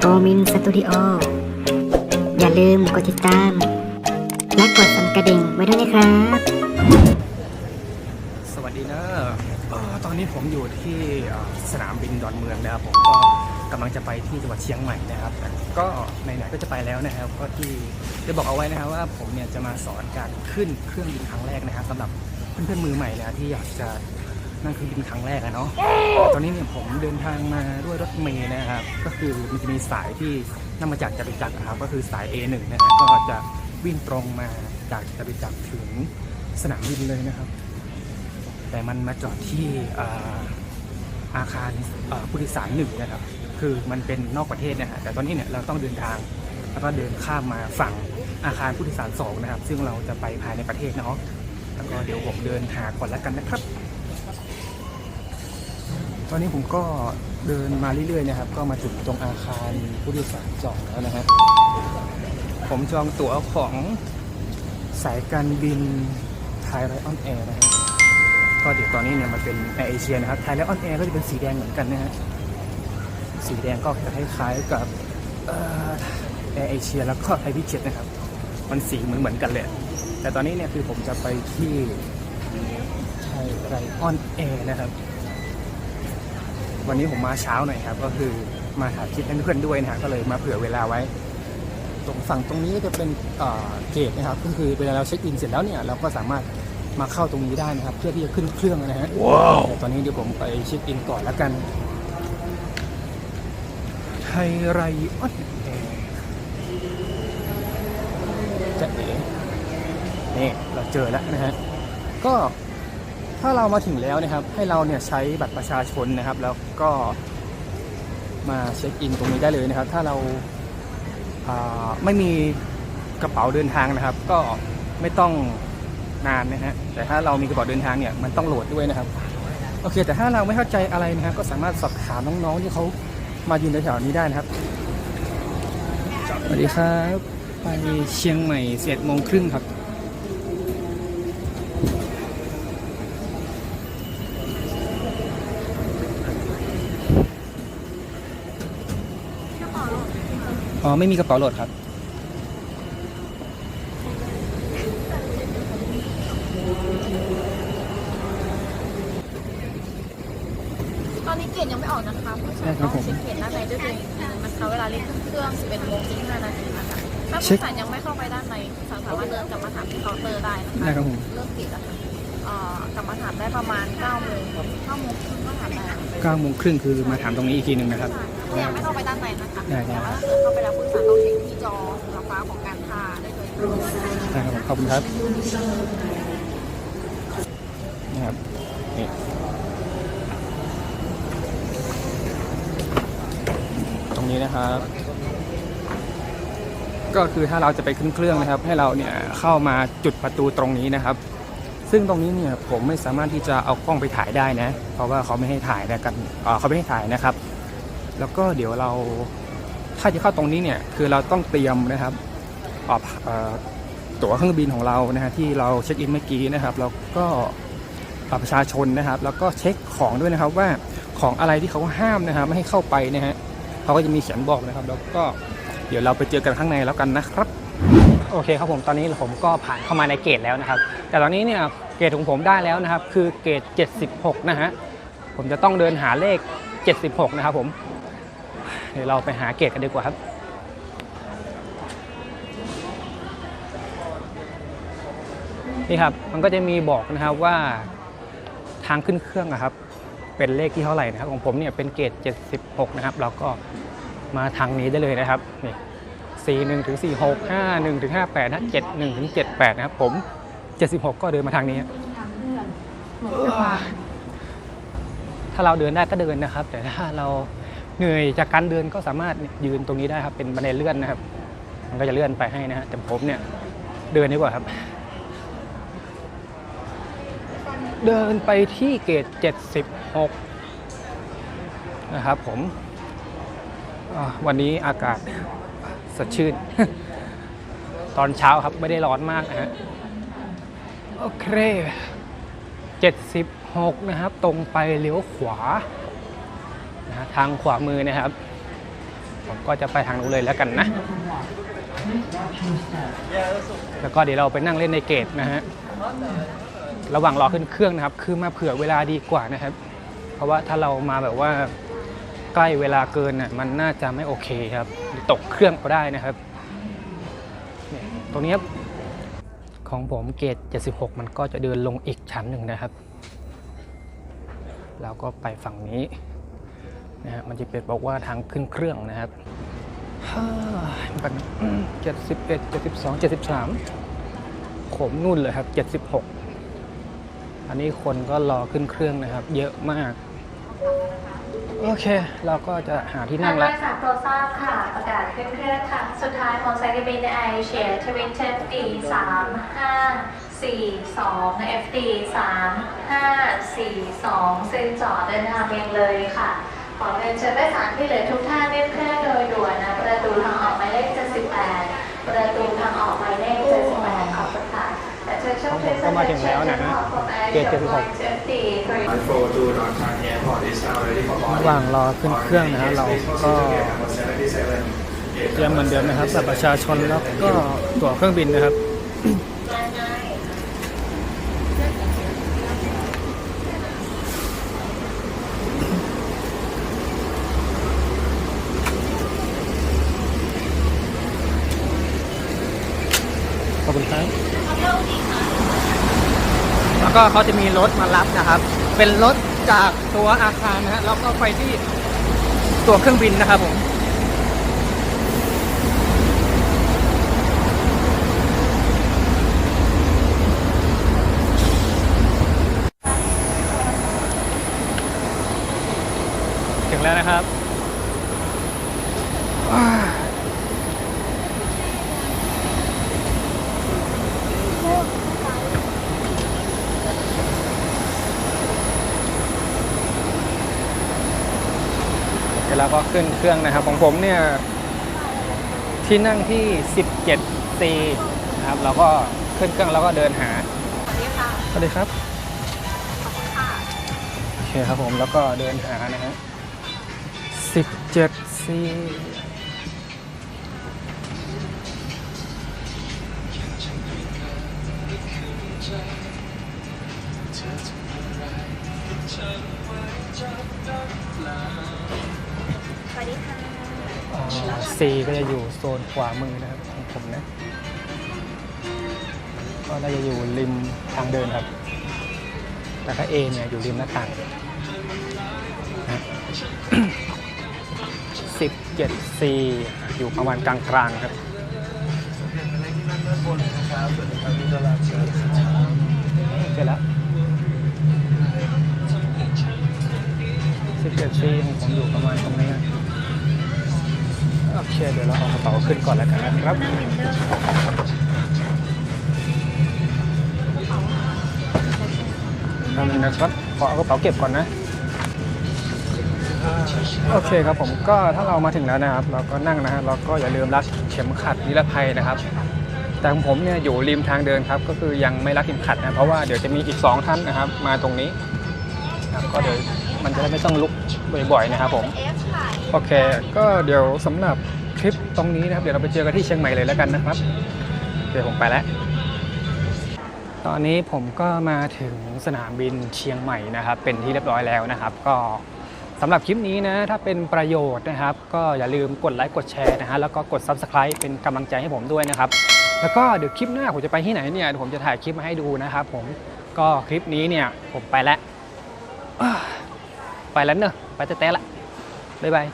โอมินสตูดิโอ อย่าลืมกดติดตาม และกดสั่นกระดิ่งไว้ด้วยนะครับ สวัสดีนะเอ่อตอนนี้ผมอยู่ที่เอ่อสนามบินดอนเมืองนะครับ ผมก็กำลังจะไปที่จังหวัดเชียงใหม่นะครับ ก็ไหนๆก็จะไปแล้วนะครับ ก็ที่ได้บอกเอาไว้นะครับว่าผมเนี่ยจะมาสอนการขึ้นเครื่องบินครั้งแรกนะครับสำหรับเพื่อนๆมือใหม่นะที่อยากจะ นั่งเครื่อบินครั้งแรกอะเนาะตอนนี้เนี่ยผมเดินทางมาด้วยรถเมล์นะครับ ก็คือมันจะมีสายที่นั่งมาจากจตุจักรนะครับ ก็คือสาย A1 นะครับก็จะวิ่งตรงมาจากจตุจักรถึงสนามบินเลยนะครับ แต่มันมาจอดที่อาอาคารผู้โดยสารหนึ่งนะครับ คือมันเป็นนอกประเทศนะฮะ แต่ตอนนี้เนี่ยเราต้องเดินทางแล้วก็เดินข้ามมาฝั่งอาคารผู้โดยสารสองนะครับ ซึ่งเราจะไปภายในประเทศเนาะ แล้วก็เดี๋ยวผมเดินหาก่อนแล้วกันนะครับ ตอนนี้ผมก็เดินมาเรื่อยๆนะครับ ก็มาถึงตรงอาคารผู้โดยสารสองแล้วนะฮะผมจองตั๋วของสายการบินไทยไรออนแอร์นะฮะก็เดี๋ยวตอนนี้เนี่ยมันเป็นแอร์เอเชียนะครับไทยแลออนแอร์ก็จะเป็นสีแดงเหมือนกันนะฮะสีแดงก็จะคล้ายๆกับแอร์เอเชียแล้วก็ไทยพิเจ็ตนะครับ มันสีเหมือนเหมือนกันเลย แต่ตอนนี้เนี่ยคือผมจะไปที่ไทยไรออนแอร์นะครับ วันนี้ผมมาเช้าหน่อยครับ ก็คือมาหาคิดให้เพื่อนๆด้วยนะฮะก็เลยมาเผื่อเวลาไว้ ตรงฝั่งตรงนี้ก็จะเป็นเอ่อเกตนะครับ ก็คือเวลาเราเช็คอินเสร็จแล้วเนี่ยเราก็สามารถมาเข้าตรงนี้ได้นะครับ เพื่อที่จะขึ้นเครื่องนะฮะว้าวตอนนี้เดี๋ยวผมไปเช็คอินก่อนแล้วกันไทยไรออนแอร์จะเอ๋นี่เราเจอแล้วนะฮะก็ ถ้าเรามาถึงแล้วนะครับ ให้เราเนี่ยใช้บัตรประชาชนนะครับ แล้วก็มาเช็คอินตรงนี้ได้เลยนะครับ ถ้าเราาไม่มีกระเป๋าเดินทางนะครับ ก็ไม่ต้องนานนะฮะแต่ถ้าเรามีกระเป๋าเดินทางเนี่ยมันต้องโหลดด้วยนะครับโอเค แต่ถ้าเราไม่เข้าใจอะไรนะฮะก็สามารถสอบถามน้องๆที่เขามายืนแถวๆนี้ได้นะครับสวัสดีครับ ไปเชียงใหม่เสียโมงครึ่งครับ ไม่มีกระเป๋าโหลดครับ ตอนนี้เกณฑ์ยังไม่ออกนะคะผู้ชาได้ยครัต้บองผมเช็คเกณฑ์ด้านในด้วยตัวเองอีกทีนึงนะคะเวลาเรียกขึ้นเครื่อง11โมง15นาทีนะคะถ้าเช็คผู้ชายยังไม่เข้าไปด้านในสามารถเดินกลับมาถามที่เคาน์เตอร์ได้นะคะได้ครับผมเลิกเกณฑ์นะคะเอ่อกลับมาถามได้ประมาณ9โมง9โมงครึ่งก็ถามได้ค่ะ9โมงครึ่งคือมาถามตรงนี้อีกทีหนึ่งนะครับถ้ายังไม่เข้าไปด้านในนะคะได้ได้แต่ว่าถ้าเกิดเข้าไปแล้วผู้ชายต้องเช็คที่จอสีฟ้าของการพาได้เลยได้ครับผมขอบคุณครับนะครับนี่ตรงนี้นะครับ ก็คือถ้าเราจะไปขึ้นเครื่องนะครับ ให้เราเนี่ยเข้ามาจุดประตูตรงนี้นะครับ ซึ่งตรงนี้เนี่ยผมไม่สามารถที่จะเอากล้องไปถ่ายได้นะ เพราะว่าเขาไม่ให้ถ่ายนะกันเอ่อเขาไม่ให้ถ่ายนะครับ แล้วก็เดี๋ยวเราถ้าจะเข้าตรงนี้เนี่ยคือเราต้องเตรียมนะครับออเอ่อตั๋วเครื่องบินของเรานะฮะที่เราเช็คอินเมื่อกี้นะครับ แล้วก็บัตรประชาชนนะครับ แล้วก็เช็คของด้วยนะครับว่าของอะไรที่เขาห้ามนะครับไม่ให้เข้าไปนะฮะเขาก็จะมีเขียนบอกนะครับ แล้วก็เดี๋ยวเราไปเจอกันข้างในแล้วกันนะครับโอเคครับผมตอนนี้ผมก็ผ่านเข้ามาในเกตแล้วนะครับ แต่ตอนนี้เนี่ยเกตของผมได้แล้วนะครับ คือเกต76 นะฮะผมจะต้องเดินหาเลข 76 นะครับผม เดี๋ยวเราไปหาเกตกันดีกว่าครับ นี่ครับ มันก็จะมีบอกนะครับว่าทางขึ้นเครื่องอะครับ เป็นเลขที่เท่าไหร่นะครับ ของผมเนี่ยเป็นเกต76 นะครับ เราก็มาทางนี้ได้เลยนะครับนี่41ถึง46 51ถึง58นะ71ถึง78 นะครับ ผม 76 ก็เดินมาทางนี้ฮะถ้าเราเดินได้ก็เดินนะครับ แต่ถ้าเรา เหนื่อยจากการเดินก็สามารถยืนตรงนี้ได้ครับเป็นบันไดเลื่อนนะครับ มันก็จะเลื่อนไปให้นะฮะแต่ผมเนี่ยเดินดีกว่าครับ เดินไปที่เกต76 นะครับผมวันนี้อากาศสดชื่น ตอนเช้าครับไม่ได้ร้อนมากนะฮะโอเค76 นะครับ ตรงไปเลี้ยวขวา นะทางขวามือนะครับ ผมก็จะไปทางนู้นเลยแล้วกันนะ แล้วก็เดี๋ยวเราไปนั่งเล่นในเกตนะฮะระหว่างรอขึ้นเครื่องนะครับ คือมาเผื่อเวลาดีกว่านะครับ เพราะว่าถ้าเรามาแบบว่าใกล้เวลาเกินน่ะมันน่าจะไม่โอเคครับตกเครื่องก็ได้นะครับตรงนี้ครับของผมเกต76 มันก็จะเดินลงอีกชั้นหนึ่งนะครับ แล้วก็ไปฝั่งนี้ นะฮะมันจะเป็นบอกว่าทางขึ้นเครื่องนะครับฮ่าเจ็ดสิบเอ็ดเจ็ดสิบสองเจ็ดสิบสามขมนู่นเลยครับเจ็ดสิบหกอันนี้คนก็รอขึ้นเครื่องนะครับ เยอะมาก โอเค เราก็จะหาที่นั่งแล้วท่านผู้โดยสารโปรทราบค่ะ ประกาศขึ้นเครื่องค่ะ สุดท้ายของสายการบินไอเชียทวินเทฟดีสามห้าสี่สองเอฟดีสามห้าสี่สองซึ่งจอดเดินทางเพียงเลยค่ะ ขอเรียนเชิญผู้สารที่เหลือทุกท่านเรียบเครื่องโดยด่วนนะประตูทางออกหมายเลข78ประตูทางออกหมายเลข78ขอบคุณค่ะและเชิญชมผมก็มาถึงแล้วนะฮะเกต76 I forward on Thai Airport is now ready for ระหว่างรอขึ้นเครื่องนะฮะเราก็เตรียมเหมือนเดิมนะครับบัตรประชาชนแล้วก็ตั๋วเครื่องบินนะครับคุณครับ แล้ว ก็เขาจะมีรถมารับนะครับ เป็นรถจากตัวอาคารนะฮะแล้วก็ไปที่ตัวเครื่องบินนะครับผมถึงแล้วนะครับ เดี๋ยวเราก็ขึ้นเครื่องนะครับ ของผมเนี่ยที่นั่งที่ 17C นะครับเราก็ขึ้นเครื่องแล้วก็เดินหาสวัสดีค่ะสวัสดีครับขอบคุณค่ะโอเคครับผมแล้วก็เดินหานะฮะสิบเจ็ดซีสวัสดีค่ะ ซีก็จะอยู่โซนขวามือนะครับของผมนะ ก็น่าจะอยู่ริมทางเดินครับ แต่ถ้าเอเนี่ยอยู่ริมหน้าต่างสิบเจ็ดซีอยู่ประมาณกลางๆครับเสร็จแล้วสิบเจ็ดซีของผมอยู่ประมาณตรงนี้นะ โอเคเดี๋ยวเราเอากระเป๋าขึ้นก่อนแล้วกันนะครับทำนนะครับขอเอากระเป๋าเก็บก่อนนะ โอเคครับผมก็ถ้าเรามาถึงแล้วนะครับ เราก็นั่งนะฮะเราก็อย่าลืมรัดเข็มขัดนิรภัยนะครับแต่ของผมเนี่ยอยู่ริมทางเดินครับ ก็คือยังไม่รัดเข็มขัดนะเพราะว่าเดี๋ยวจะมีอีก 2 ท่านนะครับ มาตรงนี้ครับก็เดี๋ยวมันจะได้ไม่ต้องลุกบ่อยๆนะครับผม โอเค ก็เดี๋ยวสำหรับ ทริปตรงนี้นะครับ เดี๋ยวเราไปเจอกันที่เชียงใหม่เลยแล้วกันนะครับ เดี๋ยวผมไปแล้ว ตอนนี้ผมก็มาถึงสนามบินเชียงใหม่นะครับ เป็นที่เรียบร้อยแล้วนะครับ ก็สำหรับคลิปนี้นะ ถ้าเป็นประโยชน์นะครับ ก็อย่าลืมกดไลค์กดแชร์นะฮะแล้วก็กด Subscribe เป็นกำลังใจให้ผมด้วยนะครับ แล้วก็เดี๋ยวคลิปหน้าผมจะไปที่ไหนเนี่ยเดี๋ยวผมจะถ่ายคลิปมาให้ดูนะครับผมก็คลิปนี้เนี่ยผมไปแล้ว ไปแล้วเนอะไปแต่แต่ละบ๊ายบาย